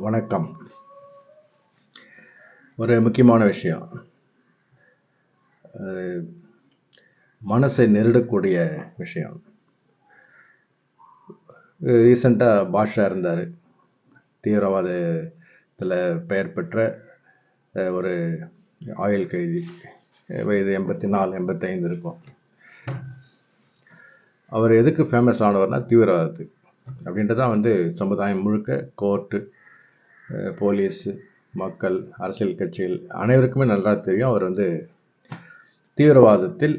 வணக்கம். ஒரு முக்கியமான விஷயம். மனசை நெருடக்கூடிய விஷயம். ரீசண்டாக பாஷா இருந்தார். தீவிரவாதத்தில் பெயர் பெற்ற ஒரு ஆயுள் கைதி. வயது எண்பத்தி நாலு எண்பத்தைந்து இருக்கும். அவர் எதுக்கு ஃபேமஸ் ஆனவர்னா தீவிரவாதத்துக்கு. அப்படின்ட்டு தான் வந்து சமுதாயம் முழுக்க கோர்ட்டு போலீஸ் மக்கள் அரசியல் கட்சிகள் அனைவருக்குமே நல்லா தெரியும். அவர் வந்து தீவிரவாதத்தில்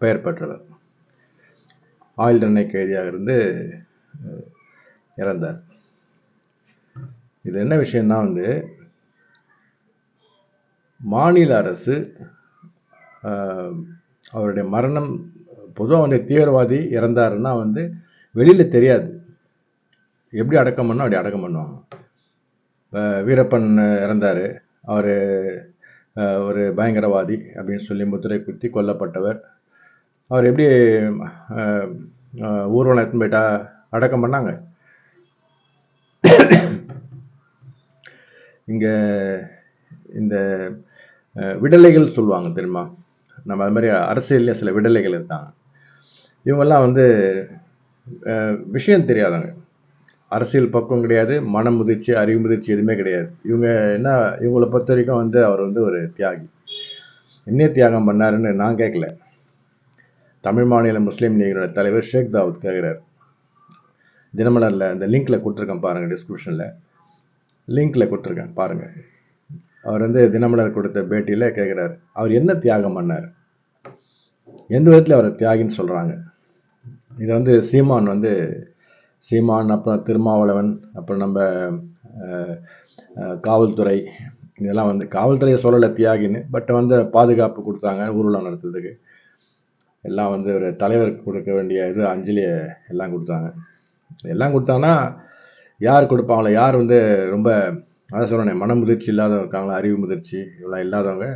பெயர் பெற்றவர். ஆயுள் தண்டனை கைதியாக இருந்து இறந்தார். இது என்ன விஷயம்னா வந்து மாநில அரசு அவருடைய மரணம் பொதுவாக வந்து தீவிரவாதி இறந்தாருன்னா வந்து வெளியில் தெரியாது. எப்படி அடக்கம் பண்ணோம் அப்படி அடக்கம் பண்ணுவாங்க. வீரப்பன் இறந்தார். அவர் ஒரு பயங்கரவாதி அப்படின்னு சொல்லி முத்திரை குத்தி கொல்லப்பட்டவர். அவர் எப்படி ஊர்வலம் எடுத்துன்னு போயிட்டா அடக்கம் பண்ணாங்க. இங்கே இந்த விடலைகள் சொல்லுவாங்க தெரியுமா? நம்ம அது மாதிரி அரசியல்லையும் சில விடலைகள் இருக்காங்க. இவங்கெல்லாம் வந்து விஷயம் தெரியாதவங்க. அரசியல் பக்கம் கிடையாது மன முதிர்ச்சி அறிவு முதிர்ச்சி எதுவுமே கிடையாது. இவங்க என்ன இவங்களை பொறுத்த வரைக்கும் வந்து அவர் வந்து ஒரு தியாகி. என்ன தியாகம் பண்ணாருன்னு நான் கேட்கல. தமிழ் மாநில முஸ்லீம் லீகோட தலைவர் ஷேக் தாவூத் கேட்குறார். தினமலரில் இந்த லிங்க்கில் கொடுத்துருக்கேன் பாருங்கள் டிஸ்கிரிப்ஷனில் லிங்க்கில் கொடுத்துருக்கேன் பாருங்கள் அவர் வந்து தினமலர் கொடுத்த பேட்டியில் கேட்குறாரு அவர் என்ன தியாகம் பண்ணார்? எந்த விதத்தில் அவர் தியாகின்னு சொல்கிறாங்க இதை வந்து சீமான் வந்து சீமான் அப்புறம் திருமாவளவன் அப்புறம் நம்ம காவல்துறை. இதெல்லாம் வந்து காவல்துறையை சொல்லலை தியாகின்னு பட் வந்து பாதுகாப்பு கொடுத்தாங்க ஊர்வலம் நடத்துறதுக்கு. எல்லாம் வந்து ஒரு தலைவருக்கு கொடுக்க வேண்டிய இது அஞ்சலியை எல்லாம் கொடுத்தாங்க. எல்லாம் கொடுத்தாங்கன்னா யார் கொடுப்பாங்களோ யார் வந்து ரொம்ப அதான் சொல்கிறேன் மன முதிர்ச்சி இல்லாதவங்க இருக்காங்களா அறிவு முதிர்ச்சி இவெல்லாம் இல்லாதவங்க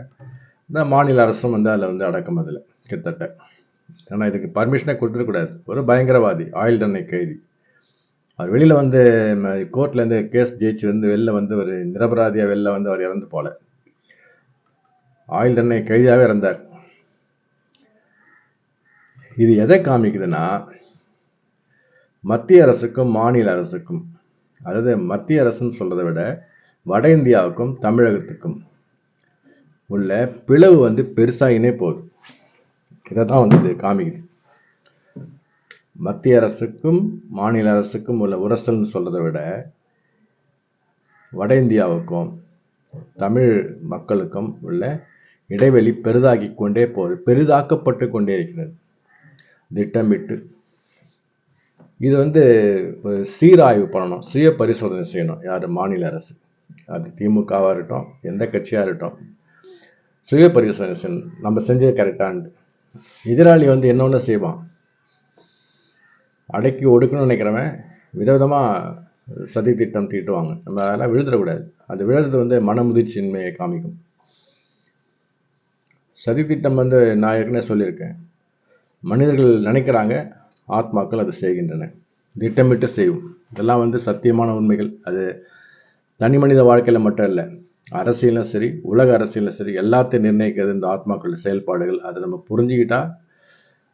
இந்த மாநில அரசும் வந்து அதில் வந்து அடக்கம் அதில் கிட்டத்தட்ட. ஆனால் இதுக்கு பர்மிஷனை கொடுத்துருக்கூடாது ஒரு பயங்கரவாதி ஆயுள் தண்டனை கைதி. அவர் வெளியில் வந்து கோர்ட்லேருந்து கேஸ் ஜெயிச்சு வந்து வெளில வந்து ஒரு நிரபராதியாக வெளில வந்து அவர் இறந்து போல. ஆயுள் தண்டனை கைதியாகவே இறந்தார். இது எதை காமிக்குதுன்னா மத்திய அரசுக்கும் மாநில அரசுக்கும் அதாவது மத்திய அரசுன்னு சொல்கிறத விட வட இந்தியாவுக்கும் தமிழகத்துக்கும் உள்ள பிளவு வந்து பெருசாகினே போகுது. இதை தான் வந்து இது காமிக்குது. மத்திய அரசுக்கும் மாநில அரசுக்கும் உள்ள உரசல்னு சொல்கிறத விட வட இந்தியாவுக்கும் தமிழ் மக்களுக்கும் உள்ள இடைவெளி பெரிதாகி கொண்டே போகுது பெரிதாக்கப்பட்டு கொண்டே இருக்கிறது. திட்டமிட்டு. இது வந்து ஒரு சீராய்வு பண்ணணும் சுய பரிசோதனை செய்யணும் யார்? மாநில அரசு. அது திமுகவாக இருக்கட்டும் எந்த கட்சியாக இருக்கட்டும். சுய பரிசோதனை செய்யணும் நம்ம செஞ்சது கரெக்டான்ட்டு எதிராளி வந்து என்ன ஒன்று செய்வான்? அடக்கி ஒடுக்கணும்னு நினைக்கிறவன் விதவிதமாக சதி திட்டம் தீட்டுவாங்க. நம்ம அதெல்லாம் விழுந்துடக்கூடாது. அது விழுறது வந்து மனமுதிர்ச்சியின்மையை காமிக்கும். சதி திட்டம் வந்து நான் ஏற்கனவே சொல்லியிருக்கேன். மனிதர்கள் நினைக்கிறாங்க ஆத்மாக்கள் அது செய்கின்றன. திட்டமிட்டு செய்யும் இதெல்லாம் வந்து சத்தியமான உண்மைகள். அது தனி மனித வாழ்க்கையில் மட்டும் இல்லை அரசியலும் சரி உலக அரசியலும் சரி எல்லாத்தையும் நிர்ணயிக்கிறது இந்த ஆத்மாக்கள் செயல்பாடுகள். அதை நம்ம புரிஞ்சுக்கிட்டா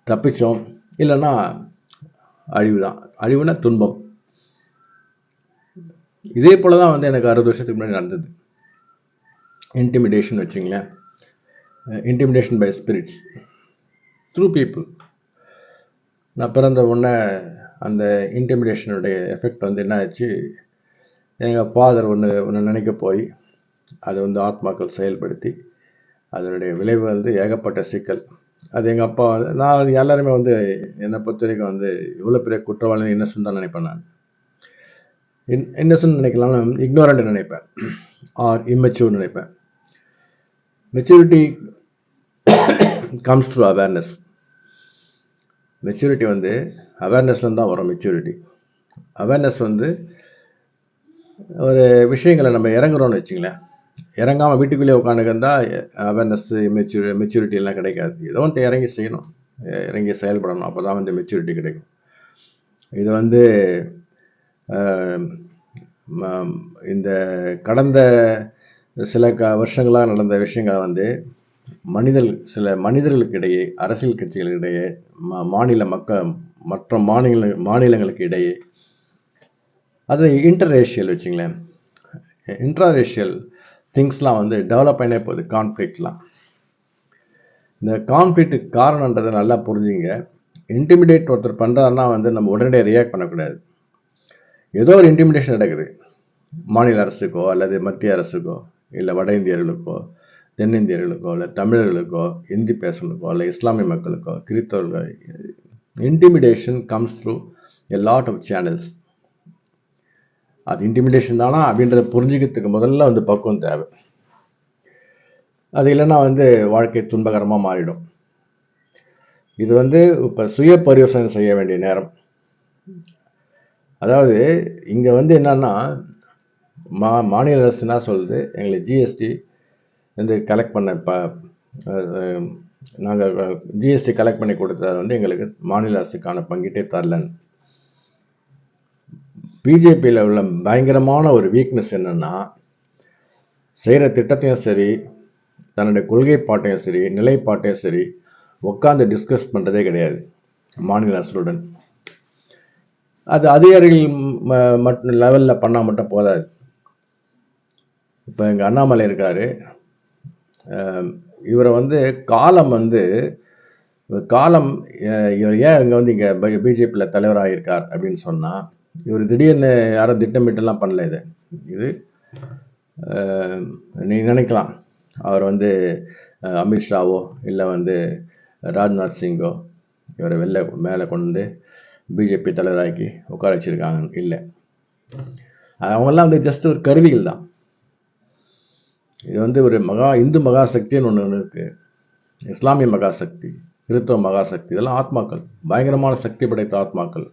தப்பிச்சோம். இல்லைன்னா அழிவு தான் அழிவுனா துன்பம். இதே போல தான் வந்து எனக்கு அறுபது வருஷத்துக்கு முன்னாடி நடந்தது. இன்டிமிடேஷன் வச்சுங்களேன். Intimidation by spirits through people நான் பிறந்த உடனே அந்த இன்டிமிடேஷனுடைய எஃபெக்ட் வந்து என்ன ஆச்சு? எங்கள் ஃபாதர் ஒன்று ஒன்று நினைக்க போய் அதை வந்து ஆத்மாக்கள் செயல்படுத்தி அதனுடைய விளைவு வந்து ஏகப்பட்ட சிக்கல். அது எங்கள் அப்பா வந்து நான் அது எல்லாருமே வந்து என்னை பொறுத்த வரைக்கும் வந்து இவ்வளோ பெரிய குற்றவாளி இன்னசென்ட் தான் நினைப்பேன் நான். இன் இன்னசென்ட் நினைக்கலாம் இக்னோரண்ட் நினைப்பேன். ஆர் இம்மெச்சூர் நினைப்பேன். Maturity comes through awareness maturity வந்து அவேர்னஸ்லேருந்து தான் வரும் மெச்சூரிட்டி அவேர்னஸ் வந்து ஒரு விஷயங்களை நம்ம இறங்குறோம்னு வச்சுங்களேன். இறங்காமல் வீட்டுக்குள்ளேயே உட்காந்துக்கிருந்தா அவேர்னஸ் மெச்சூரி மெச்சூரிட்டி எல்லாம் கிடைக்காது. ஏதோ ஒன்று இறங்கி செய்யணும். இறங்கி செயல்படணும். அப்போ தான் வந்து மெச்சூரிட்டி கிடைக்கும். இது வந்து ம- இந்த கடந்த சில க வருஷங்களாக நடந்த விஷயங்கள் வந்து மனிதர் சில மனிதர்களுக்கிடையே அரசியல் கட்சிகளுக்கிடையே மா மாநில மக்கள் மற்ற மாநில மாநிலங்களுக்கு இடையே அது இன்டர்ரேஷியல் வச்சுங்களேன். இன்ட்ராரேஷியல் திங்ஸ்லாம் வந்து டெவலப் ஆகினே போகுது கான்ஃப்ளிக்ட்லாம் இந்த கான்ஃப்ளிக்ட்டுக்கு காரணன்றதை நல்லா புரிஞ்சுங்க. இன்டிமிடேட் ஒருத்தர் பண்ணுறாருன்னா வந்து நம்ம உடனடியாக ரியாக்ட் பண்ணக்கூடாது. ஏதோ ஒரு இன்டிமிடேஷன் நடக்குது. மாநில அரசுக்கோ அல்லது மத்திய அரசுக்கோ இல்லை வட இந்தியர்களுக்கோ தென்னிந்தியர்களுக்கோ இல்லை தமிழர்களுக்கோ இந்தி பேசுறதுக்கோ இல்லை இஸ்லாமிய மக்களுக்கோ கிறித்தவர்களோ intimidation comes through a lot of channels அது இன்டிமிடேஷன் தானா? அப்படின்றத புரிஞ்சுக்கிறதுக்கு முதல்ல வந்து பக்குவம் தேவை. அது இல்லைன்னா வந்து வாழ்க்கை துன்பகரமாக மாறிடும். இது வந்து இப்போ சுய பரிவர்த்தனை செய்ய வேண்டிய நேரம். அதாவது இங்கே வந்து என்னன்னா மா மாநில அரசு என்ன சொல்லுது? எங்களுக்கு ஜிஎஸ்டி வந்து கலெக்ட் பண்ண ப நாங்கள் ஜிஎஸ்டி கலெக்ட் பண்ணி கொடுத்தது வந்து எங்களுக்கு மாநில அரசுக்கான பங்கீட்டே தரலன்னு. பிஜேபியில் உள்ள பயங்கரமான ஒரு வீக்னஸ் என்னன்னா செய்கிற திட்டத்தையும் சரி தன்னுடைய கொள்கை பாட்டையும் சரி நிலைப்பாட்டையும் சரி உட்காந்து டிஸ்கஸ் பண்ணுறதே கிடையாது மாநில அரசுடன். அது அதிகாரிகள் ம- மட்டும் லெவலில் பண்ணால் மட்டும் போதாது. இப்போ எங்கள் அண்ணாமலை இருக்கார். இவரை வந்து காலம் வந்து காலம் இவர் ஏன் இங்கே வந்து இங்கே பிஜேபியில் தலைவராக இருக்கார் அப்படின்னு சொன்னால் இவர் திடீர்னு யாரும் திட்டமிட்டெல்லாம் பண்ணல இது. இது நீங்கள் நினைக்கலாம். அவர் வந்து அமித்ஷாவோ இல்லை வந்து ராஜ்நாத் சிங்கோ இவரை வெளில மேலே கொண்டு வந்து பிஜேபி தலைவராக்கி உட்கார வச்சிருக்காங்க. இல்லை. அவங்கெல்லாம் வந்து ஜஸ்ட் ஒரு கருவிகள் தான். இது வந்து ஒரு மகா இந்து மகாசக்தின்னு ஒன்று ஒன்று இருக்குது இஸ்லாமிய மகாசக்தி கிறிஸ்தவ மகாசக்தி இதெல்லாம் ஆத்மாக்கள். பயங்கரமான சக்தி படைத்த ஆத்மாக்கள்.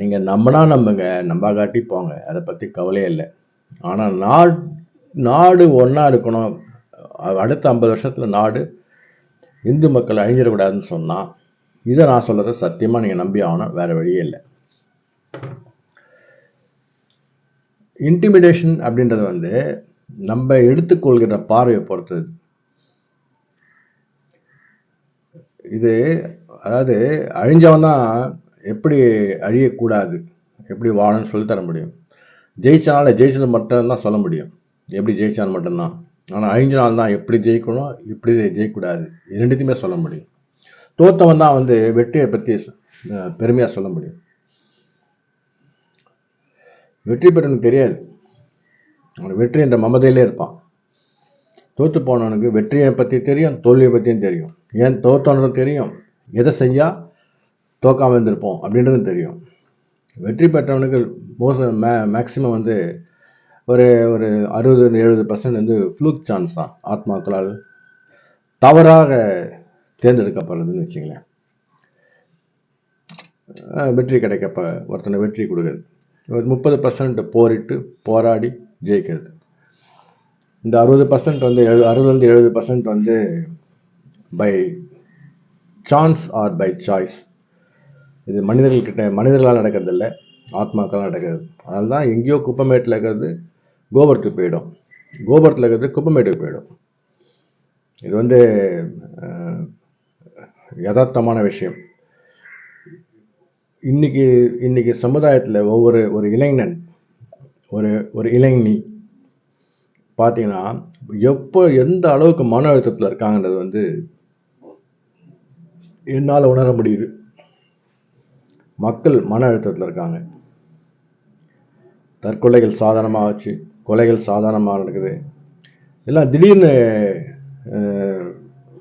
நீங்கள் நம்பினா நம்புங்க நம்பாகாட்டி போங்க. அதை பற்றி கவலையே இல்லை. ஆனால் நாடு நாடு ஒன்றா இருக்கணும். அடுத்த ஐம்பது வருஷத்தில் நாடு இந்து மக்கள் அழிஞ்சிடக்கூடாதுன்னு சொன்னால் இதை நான் சொல்கிறத சத்தியமாக நீங்கள் நம்பி ஆகணும். வேறு வழியே இல்லை. இன்டிமிடேஷன் அப்படின்றது வந்து நம்ம எடுத்துக்கொள்கிற பார்வையை பொறுத்தது. இது அதாவது அழிஞ்சவன் தான் எப்படி அழியக்கூடாது? எப்படி வாழணும்னு சொல்லி தர முடியும். ஜெயிச்சனால ஜெயிச்சது மட்டும்தான் சொல்ல முடியும். எப்படி ஜெயிச்சான்னு மட்டும்தான். ஆனால் அழிஞ்ச நாள் தான் எப்படி ஜெயிக்கணும் எப்படி ஜெயிக்கக்கூடாது. ரெண்டுத்தையுமே சொல்ல முடியும். தோத்தவன் தான் வந்து வெற்றியை பற்றி பெருமையாக சொல்ல முடியும். வெற்றி பெறனுக்கு தெரியாது. அவன் வெற்றி என்ற மமதையிலே இருப்பான். தோத்து போனவனுக்கு வெற்றியை பற்றி தெரியும் தோல்வியை பற்றியும் தெரியும். ஏன் தோத்தவனுக்கு தெரியும்? எதை செஞ்சால் தோக்காமல் இருந்திருப்போம் அப்படின்றது தெரியும். வெற்றி பெற்றவனுக்கு மோஸ்ட் மே மேக்ஸிமம் வந்து ஒரு ஒரு அறுபது எழுபது பர்சன்ட் வந்து ஃப்ளூக் சான்ஸ் தான். ஆத்மாக்களால் தவறாக தேர்ந்தெடுக்கப்படுறதுன்னு வச்சுங்களேன் வெற்றி கிடைக்கப்ப ஒருத்தனை வெற்றி கொடுக்குறது ஒரு முப்பது பர்சன்ட் போரிட்டு போராடி ஜெயிக்கிறது. இந்த அறுபது பர்சன்ட் வந்து எழு அறுபதுலேருந்து எழுபது பர்சன்ட் வந்து by chance or by choice இது மனிதர்கள்கிட்ட மனிதர்களால் நடக்கிறதில்ல ஆத்மாக்களால் நடக்கிறது. அதனால தான் எங்கேயோ குப்பமேட்டில் இருக்கிறது கோபுரத்துக்கு போயிடும். கோபுரத்தில் இருக்கிறது குப்பமேட்டுக்கு போயிடும். இது வந்து யதார்த்தமான விஷயம். இன்னைக்கு இன்னைக்கு சமுதாயத்தில் ஒவ்வொரு ஒரு இளைஞன் ஒரு ஒரு இளைஞனி பார்த்தீங்கன்னா எப்போ எந்த அளவுக்கு மன அழுத்தத்தில் இருக்காங்கன்றது வந்து என்னால் உணர முடியுது. மக்கள் மன அழுத்தத்தில் இருக்காங்க. தற்கொலைகள் சாதாரணமாக ஆச்சு கொலைகள் சாதாரணமாக நடக்குது. எல்லாம் திடீர்னு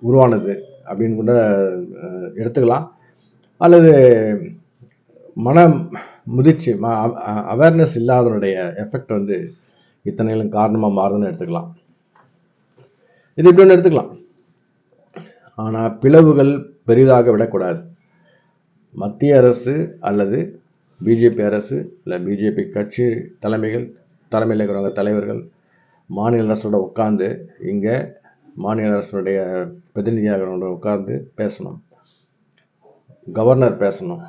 உருவானது அப்படின்னு கூட எடுத்துக்கலாம். அல்லது மன முதிர்ச்சி ம அவேர்னஸ் இல்லாதவனுடைய எஃபெக்ட் வந்து இத்தனைகளும் காரணமாக மாறுதுன்னு எடுத்துக்கலாம். இது இப்படி ஒன்று எடுத்துக்கலாம். ஆனால் பிளவுகள் பெரிதாக விடக்கூடாது. மத்திய அரசு அல்லது பிஜேபி அரசு இல்லை பிஜேபி கட்சி தலைமைகள் தலைமையில் இருக்கிறவங்க தலைவர்கள் மாநில அரசோட உட்காந்து இங்கே மாநில அரசுடைய பிரதிநிதியாகிறவங்களோட உட்கார்ந்து பேசணும். கவர்னர் பேசணும்.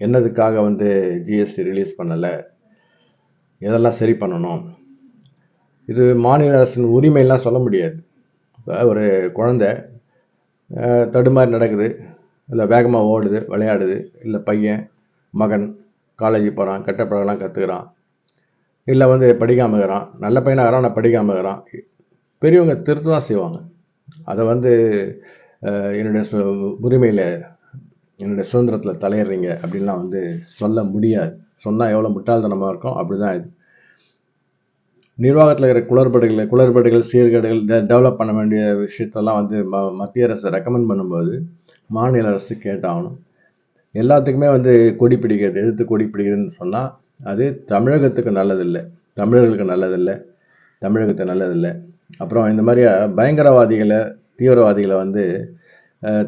என்னதுக்காக வந்து ஜிஎஸ்டி ரிலீஸ் பண்ணலை? இதெல்லாம் சரி பண்ணணும்? இது மாநில அரசின் உரிமையெல்லாம் சொல்ல முடியாது. ஒரு குழந்தை தடுமாறி நடக்குது. இல்லை வேகமாக ஓடுது விளையாடுது. இல்லை பையன் மகன் காலேஜ் போகிறான் கெட்ட பழகலாம் கற்றுக்கிறான் இல்லை வந்து படிக்காமல் இருக்கிறான். நல்ல பையனாக இருக்கிறான் ஆனால் படிக்காமல் இருக்கிறான். பெரியவங்க திருத்த தான் செய்வாங்க. அதை வந்து என்னுடைய சு உரிமையில் என்னுடைய சுதந்திரத்தில் தலையிடுறீங்க அப்படின்லாம் வந்து சொல்ல முடியாது. சொன்னால் எவ்வளோ முட்டாள்தனமாக இருக்கும்? அப்படி தான் இது. நிர்வாகத்தில் இருக்கிற குளறுபடுகள் குளறுபடுகள் சீர்கேடுகள் டெவலப் பண்ண வேண்டிய விஷயத்தெல்லாம் வந்து ம மத்திய அரசு ரெக்கமெண்ட் பண்ணும்போது மாநில அரசு கேட்டாகணும். எல்லாத்துக்குமே வந்து கொடி பிடிக்கிறது எதிர்த்து கொடி பிடிக்கிறதுன்னு சொன்னால் அது தமிழகத்துக்கு நல்லதில்லை. தமிழர்களுக்கு நல்லதில்லை. தமிழகத்துக்கு நல்லதில்லை. அப்புறம் இந்த மாதிரி பயங்கரவாதிகளை தீவிரவாதிகளை வந்து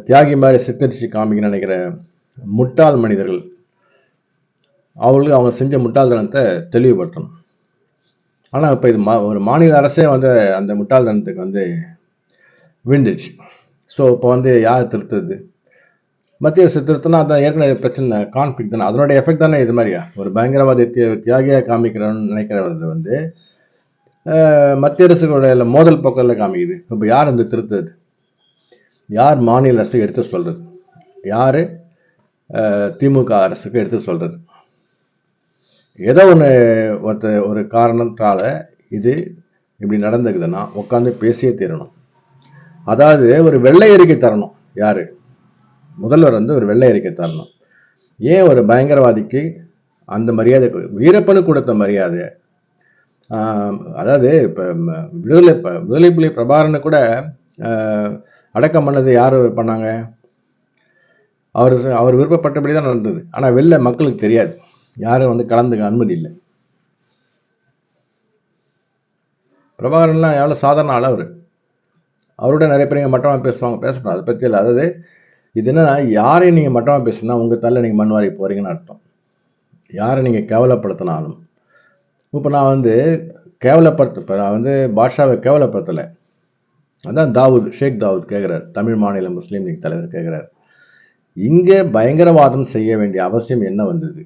தியாகி மாதிரி சித்தரிச்சு காமிக்கணும்னு நினைக்கிற முட்டாள் மனிதர்கள் அவங்களுக்கு அவங்க செஞ்ச முட்டாள்தனத்தை தெளிவுபடுத்தணும். ஆனால் இப்போ இது மா ஒரு மாநில அரசே வந்து அந்த முட்டாள்தனத்துக்கு வந்து விழுந்துச்சு ஸோ இப்போ வந்து யார் திருத்துறது? மத்திய அரசு திருத்தினா அதான் ஏற்கனவே பிரச்சனை கான்ஃப்ளிக் தானே. அதனுடைய எஃபெக்ட் தானே இது மாதிரியா? ஒரு பயங்கரவாதி தியாகியாக காமிக்கிறோன்னு நினைக்கிறவர் வந்து மத்திய அரசுடைய மோதல் போக்கில் காமிக்குது. இப்போ யார் இந்த திருத்துறது? யார் மாநில அரசுக்கு எடுத்து சொல்கிறது யார்? திமுக அரசுக்கு எடுத்து சொல்கிறது ஏதோ ஒன்று ஒருத்த ஒரு காரணத்தால் இது இப்படி நடந்துக்குதுன்னா உட்காந்து பேசியே தீரணும். அதாவது ஒரு வெள்ளை அறிக்கை தரணும். யாரு? முதல்வர் வந்து ஒரு வெள்ளை அறிக்கை தரணும். ஏன் ஒரு பயங்கரவாதிக்கு அந்த மரியாதை வீரப்பனு வீரப்பனுக்கு கொடுத்த மரியாதை அதாவது இப்போ விடுதலை இப்போ விடுதலை புலி பிரபாரனை கூட அடக்கம் பண்ணது யார் பண்ணாங்க? அவர் அவர் விருப்பப்பட்டபடி தான் நடந்தது. ஆனால் வெளில மக்களுக்கு தெரியாது. யாரும் வந்து கலந்துக்க அனுமதி இல்லை. பிரபாகரன்லாம் எவ்வளோ சாதாரண ஆள் அவர்? அவரோட நிறைய பேர் இங்கே மட்டமாக பேசுவாங்க. பேசணும் அதை பற்றி இல்லை. அதாவது இது என்னன்னா யாரையும் நீங்கள் மட்டமாக பேசுனா உங்கள் தலை நீங்கள் மண் வாரி போகிறீங்கன்னு அர்த்தம். யாரை நீங்கள் கேவலப்படுத்தினாலும். இப்போ நான் வந்து கேவலப்படுத்த இப்போ நான் வந்து பாஷாவை கேவலப்படுத்தலை. அதான் தாவூத் ஷேக் தாவூத் கேட்குறார். தமிழ் மாநில முஸ்லீம் லீக் தலைவர் கேட்குறார். இங்கே பயங்கரவாதம் செய்ய வேண்டிய அவசியம் என்ன வந்தது?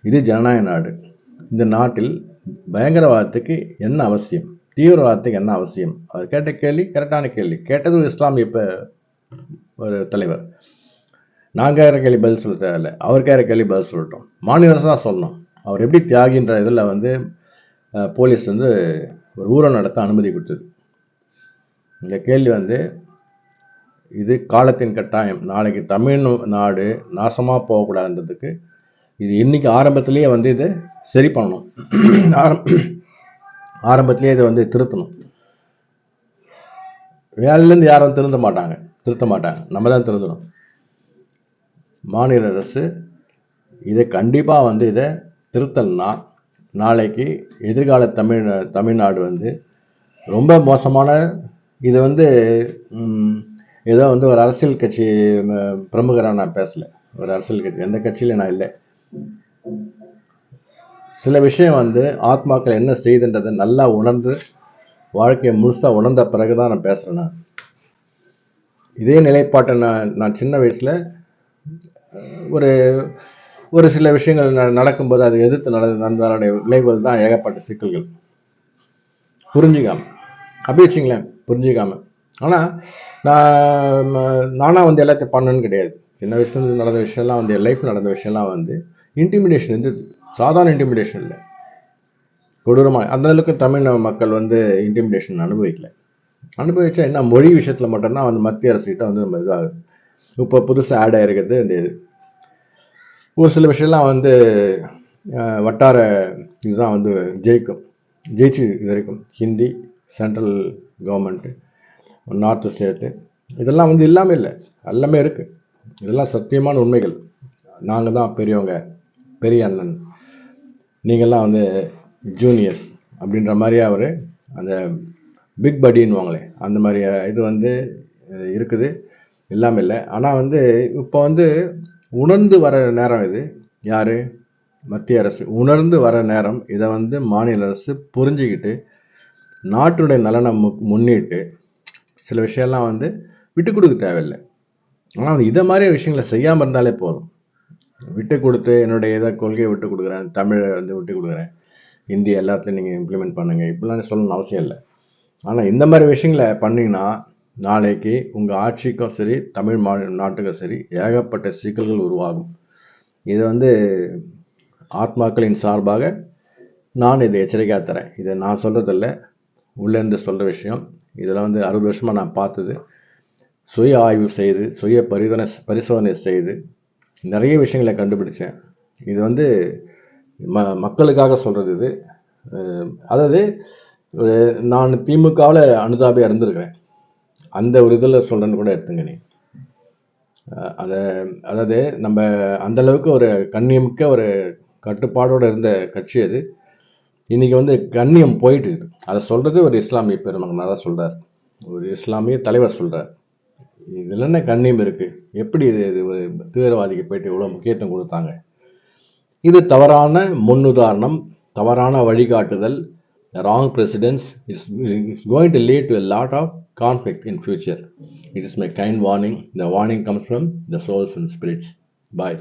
இது ஜனநாயக நாடு. இந்த நாட்டில் பயங்கரவாதத்துக்கு என்ன அவசியம்? தீவிரவாதத்துக்கு என்ன அவசியம்? அவர் கேட்ட கேள்வி கரெக்டான கேள்வி. கேட்டது ஒரு இஸ்லாமிய இப்போ ஒரு தலைவர். நான் கேட்குற கேள்வி பதில் சொல்ல தேவையில்லை. அவர் கேட்குற கேள்வி பதில் சொல்லட்டும். மாநில அரசு தான் சொல்லணும். அவர் எப்படி தியாகின்ற இதில் வந்து போலீஸ் வந்து ஒரு ஊரம் நடத்த அனுமதி கொடுத்தது. இந்த கேள்வி வந்து இது காலத்தின் கட்டாயம். நாளைக்கு தமிழ் நாடு நாசமாக போகக்கூடாதுன்றதுக்கு இது இன்றைக்கி ஆரம்பத்துலேயே வந்து இது சரி பண்ணணும். ஆரம் ஆரம்பத்திலேயே இதை வந்து திருத்தணும். வேலையிலேருந்து யாரும் திருந்த மாட்டாங்க. திருத்த மாட்டாங்க. நம்ம தான் திருந்தணும் மாநில அரசு இதை கண்டிப்பாக வந்து இதை திருத்தல்னா நாளைக்கு எதிர்கால தமிழ் தமிழ்நாடு வந்து ரொம்ப மோசமான இது வந்து ஏதோ வந்து ஒரு அரசியல் கட்சி பிரமுகராக நான் பேசல. ஒரு அரசியல் கட்சி. எந்த கட்சியில நான் இல்லை. சில விஷயம் வந்து ஆத்மாக்கள் என்ன செய்துன்றதை நல்லா உணர்ந்து வாழ்க்கையை முழுசாக உணர்ந்த பிறகு தான் நான் பேசுகிறேன் நான். இதே நிலைப்பாட்டை நான் நான் சின்ன வயசில் ஒரு ஒரு சில விஷயங்கள் ந- நடக்கும்போது அதை எதிர்த்து நட நடந்ததனுடைய விளைவுகள் தான் ஏகப்பட்ட சிக்கல்கள். புரிஞ்சுக்காம. அப்படி வச்சுங்களேன் புரிஞ்சுக்காம. ஆனால் நான் நானாக வந்து எல்லாத்தையும் பண்ணணும்னு கிடையாது. சின்ன வயசுலேருந்து நடந்த விஷயம்லாம் வந்து என் லைஃப் நடந்த விஷயம்லாம் வந்து இன்டிமிடேஷன் இருந்தது. சாதாரண இன்டிமிடேஷன் இல்லை. கொடூரமாக அந்த அளவுக்கு தமிழ் மக்கள் வந்து இன்டிமிடேஷன் அனுபவிக்கல. அனுபவிச்சா என்ன மொழி விஷயத்தில் மட்டும்தான் வந்து மத்திய அரசுகிட்ட வந்து நம்ம இதாகுது இப்போ புதுசாக ஆட் ஆகிருக்கிறது இந்த இது. ஒரு சில விஷயம்லாம் வந்து வட்டார இதுதான் வந்து ஜெயிக்கும். ஜெயிச்சு இது வரைக்கும். Hindi central government north state இதெல்லாம் வந்து இல்லாமல் இல்லை. எல்லாமே இருக்குது இதெல்லாம் சத்தியமான உண்மைகள். நாங்கள் தான் பெரியவங்க பெரிய அண்ணன். நீங்கள்லாம் வந்து ஜூனியர்ஸ் அப்படின்ற மாதிரி அவர் அந்த பிக் படின்னுவாங்களே அந்த மாதிரி இது வந்து இருக்குது. இல்லாமல் இல்லை. ஆனால் வந்து இப்போ வந்து உணர்ந்து வர நேரம் இது. யார்? மத்திய அரசு. உணர்ந்து வர நேரம் இதை வந்து மாநில அரசு புரிஞ்சுக்கிட்டு நாட்டுடைய நலனை மு- முன்னிட்டு சில விஷயம்லாம் வந்து விட்டு கொடுக்க தேவையில்லை. ஆனால் இதை மாதிரி விஷயங்களை செய்யாமல் இருந்தாலே போதும். விட்டு கொடுத்து என்னுடைய இதை கொள்கையை விட்டு கொடுக்குறேன் தமிழை வந்து விட்டு கொடுக்குறேன் ஹிந்தி எல்லாத்துலையும் நீங்கள் இம்ப்ளிமெண்ட் பண்ணுங்கள் இப்படிலாம் சொல்லணும்னு அவசியம் இல்லை. ஆனால் இந்த மாதிரி விஷயங்களை பண்ணிங்கன்னா நாளைக்கு உங்கள் ஆட்சிக்கும் சரி தமிழ் மா நாட்டுக்கும் சரி ஏகப்பட்ட சிக்கல்கள் உருவாகும். இது வந்து ஆத்மாக்களின் சார்பாக நான் இதை எச்சரிக்கையாக தரேன். இதை நான் சொல்கிறதில்ல உள்ளேருந்து சொல்கிற விஷயம். இதெல்லாம் வந்து அறுபது வருஷமாக நான் பார்த்தது சுய ஆய்வு செய்து சுய பரிதனை பரிசோதனை செய்து நிறைய விஷயங்களை கண்டுபிடிச்சேன். இது வந்து ம மக்களுக்காக சொல்கிறது இது. அதாவது ஒரு நான் திமுகவில் அனுதாபியாக இருந்திருக்கிறேன் அந்த ஒரு இதில் சொல்கிறேன்னு கூட எடுத்துங்க நீ. அதை அதாவது நம்ம அந்தளவுக்கு ஒரு கண்ணியமிக்க ஒரு கட்டுப்பாடோடு இருந்த கட்சி அது. இன்றைக்கி வந்து கண்ணியம் போயிட்டு இருக்குது. அதை சொல்கிறது ஒரு இஸ்லாமிய பெருமகனாக தான் சொல்கிறார் ஒரு இஸ்லாமிய தலைவர் சொல்கிறார் இதில் என்ன கண்ணியம் இருக்குது எப்படி இது இது தீவிரவாதிக்கு போயிட்டு இவ்வளோ முக்கியத்துவம் கொடுத்தாங்க? இது தவறான முன்னுதாரணம் தவறான வழிகாட்டுதல். Wrong precedence it's it's going to lead to lot of conflict in future it is my kind warning the warning comes from the souls and spirits bye